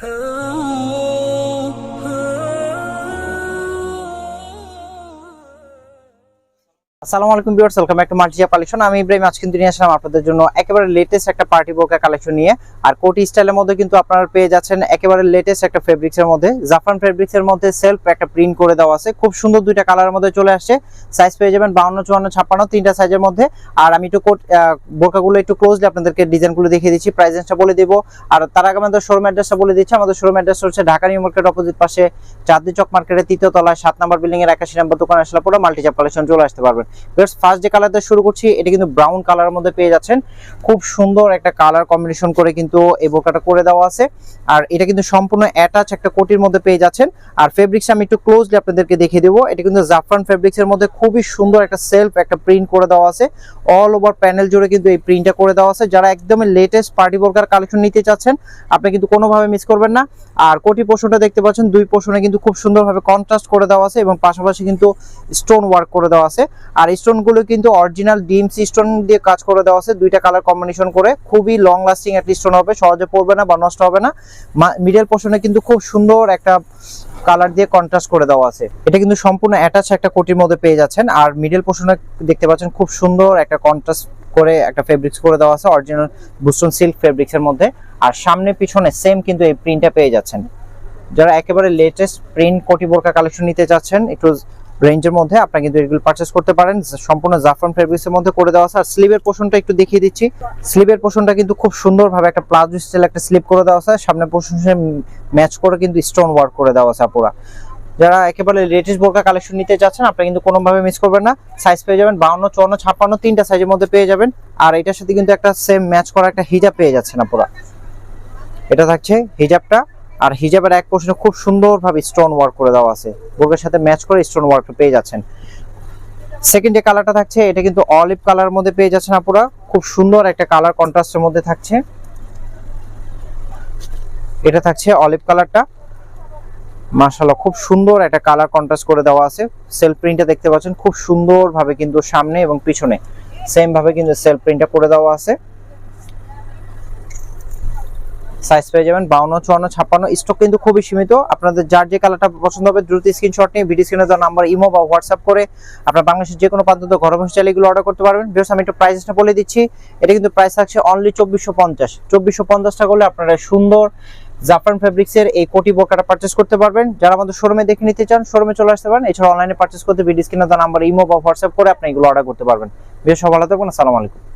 Oh. আসসালামু আলাইকুম viewers, welcome back to মাল্টিজা কালেকশন। আমি ইব্রাহিম আজ কিন্তু নিয়ে আসলাম আপনাদের জন্য একেবারে লেটেস্ট একটা পার্টি বোরকা কালেকশন নিয়ে। আর কোটি স্টাইলের মধ্যে কিন্তু আপনারা পেয়ে যাচ্ছেন একেবারে লেটেস্ট একটা ফেব্রিক্স এর মধ্যে। জাফরান ফেব্রিক্স এর মধ্যে সেলফ একটা প্রিন্ট করে দেওয়া আছে। খুব সুন্দর দুইটা কালারের মধ্যে চলে আসছে। সাইজ পেয়ে যাবেন বাউন্ন, চুয়ান্ন, ছাপ্পান্ন, তিনটা সাইজের মধ্যে। আর আমি একটু কোট বোরকাগুলো একটু ক্লোজলি আপনাদেরকে ডিজাইনগুলো দেখিয়ে দিচ্ছি। প্রাইস রেঞ্জটা বলে দেবো। আর তার আগে আমাদের শোরুম অ্যাড্রেসটা বলে দিচ্ছি। আমাদের শোরুম অ্যাড্রেস হচ্ছে ঢাকা, নিউ মার্কেট অপোজিট পাশে চাঁদনি চক মার্কেটের তৃতীয় তলায়, সাত নম্বর বিল্ডিং এর একাশি নম্বর দোকান আসলে পরে মাল্টিজাপ কালেকশন চলে আসতে পারবেন ফার্স্ট যে কালার দিয়ে শুরু করছি, এটা কিন্তু ব্রাউন কালারের মধ্যে পেয়ে যাচ্ছেন। খুব সুন্দর একটা কালার কম্বিনেশন করে কিন্তু এই বোরকাটা করে দেওয়া আছে। আর এটা কিন্তু সম্পূর্ণ অ্যাটাচ একটা কোটির মধ্যে পেয়ে যাচ্ছেন। আর ফেব্রিক্স আমি একটু ক্লোজলি আপনাদেরকে দেখিয়ে দেবো। এটা কিন্তু জাফরান ফেব্রিক্স এর মধ্যে খুবই সুন্দর একটা সেলফ একটা প্রিন্ট করে দেওয়া আছে। অল ওভার প্যানেল জুড়ে কিন্তু এই প্রিন্টটা করে দেওয়া আছে। যারা একদমই লেটেস্ট পার্টি বোরকার কালেকশন নিতে চাচ্ছেন, আপনি কিন্তু কোনোভাবে মিস করবেন না। আর কোটি পোষণটা দেখতে পাচ্ছেন, দুই পোষণে কিন্তু খুব সুন্দরভাবে কন্ট্রাস্ট করে দেওয়া আছে এবং পাশাপাশি কিন্তু স্টোন ওয়ার্ক করে দেওয়া আছে। আর স্টোনগুলো কিন্তু অরিজিনাল ডিমস স্টোন দিয়ে কাজ করে দেওয়া আছে। দুইটা কালার কম্বিনেশন করে খুবই লং লাস্টিং একটা স্টোন হবে, সহজে পড়বে না বা নষ্ট হবে না। মিডল পোর্শনে কিন্তু খুব সুন্দর একটা কালার দিয়ে কন্ট্রাস্ট করে দেওয়া আছে। এটা কিন্তু সম্পূর্ণ অ্যাটাচ একটা কোটির মধ্যে পেয়ে যাচ্ছেন। আর মিডল পোর্শনে দেখতে পাচ্ছেন খুব সুন্দর একটা কন্ট্রাস্ট করে একটা ফেব্রিক্স করে দেওয়া আছে অরিজিনাল বুস্টন সিল্ক ফেব্রিক্স এর মধ্যে। আর সামনে পিছনে সেম কিন্তু এই প্রিন্টটা পেয়ে যাচ্ছেন। যারা একেবারে লেটেস্ট প্রিন্ট কোটি বোরকা কালেকশন নিতে চাচ্ছেন, একটু রেঞ্জের মধ্যে আপনারা কিন্তু এগুলো পারচেস করতে পারেন। সম্পূর্ণ জাফরান ফেব্রিক্সের মধ্যে করে দেওয়া আছে। আর স্লিভের পোর্শনটা একটু দেখিয়ে দিচ্ছি। স্লিভের পোর্শনটা কিন্তু খুব সুন্দরভাবে একটা প্লাজো স্টাইল একটা স্লিপ করে দেওয়া আছে। সামনে পোর্শন ম্যাচ করে কিন্তু স্টোন ওয়ার্ক করে দেওয়া আছে আপুরা। যারা একেবারে লেটেস্ট বোরকা কালেকশন নিতে চাচ্ছেন আপনারা কিন্তু কোনোভাবে মিস করবেন না। সাইজ পেয়ে যাবেন বাউন্ন, চুয়ান্ন, ছাপ্পান্ন, তিনটা সাইজের মধ্যে পেয়ে যাবেন। আর এটার সাথে কিন্তু একটা সেম ম্যাচ করা একটা হিজাব পেয়ে যাচ্ছেন আপুরা। এটা থাকছে হিজাবটা আর হিজাবের এক পোর্শনে খুব সুন্দরভাবে স্টোন ওয়ার্ক করে দেওয়া আছে। বোরকার সাথে ম্যাচ করে স্টোন ওয়ার্ক পেয়ে যাচ্ছেন। সেকেন্ড যে কালারটা থাকছে, এটা কিন্তু অলিভ কালার মধ্যে পেয়ে যাচ্ছেন আপুরা। খুব সুন্দর একটা কালার কন্ট্রাস্টের মধ্যে থাকছে। এটা থাকছে অলিভ কালারটা মাশাআল্লাহ, খুব সুন্দর একটা কালার কন্ট্রাস্ট করে দেওয়া আছে। সেলফ প্রিন্টটা দেখতে পাচ্ছেন, খুব সুন্দরভাবে কিন্তু সামনে এবং পিছনে। সেম ভাবে কিন্তু সেলফ প্রিন্টটা করে দেওয়া আছে। সাইজ পেয়ে যাবেন, বাউন্ন, চুয়ান্ন, ছাপ্পান্ন স্টক কিন্তু খুবই সীমিত। আপনাদের যার যে কালারটা পছন্দ হবে, দ্রুত স্ক্রিনশট নিয়ে ভিডিও স্ক্রিনে দেওয়া নাম্বার ইমো বা হোয়াটসঅ্যাপ করে আপনার বাংলাদেশের যে কোনো প্রান্ত ঘরে বসে চাইলে এগুলো অর্ডার করতে পারবেন। বিকজ আমি একটু প্রাইসটা বলে দিচ্ছি। এটা কিন্তু প্রাইস থাকছে অনলি চব্বিশশো পঞ্চাশ। চব্বিশশো পঞ্চাশ টাকা হলে আপনারা সুন্দর জাফরান ফেব্রিক্স এর এই কোটি বোরকাটা পারচেস করতে পারবেন। যারা আমাদের শোরুমে দেখে নিতে চান শোরুমে চলে আসতে পারেন। এছাড়া অনলাইনে পারচেস করতে ভিডিও স্ক্রিনে দেওয়া নাম্বার ইমো বা হোয়াটসঅ্যাপ করে আপনি এগুলো অর্ডার করতে পারবেন। বেশ ভালো থাকবেন আসসালামু আলাইকুম।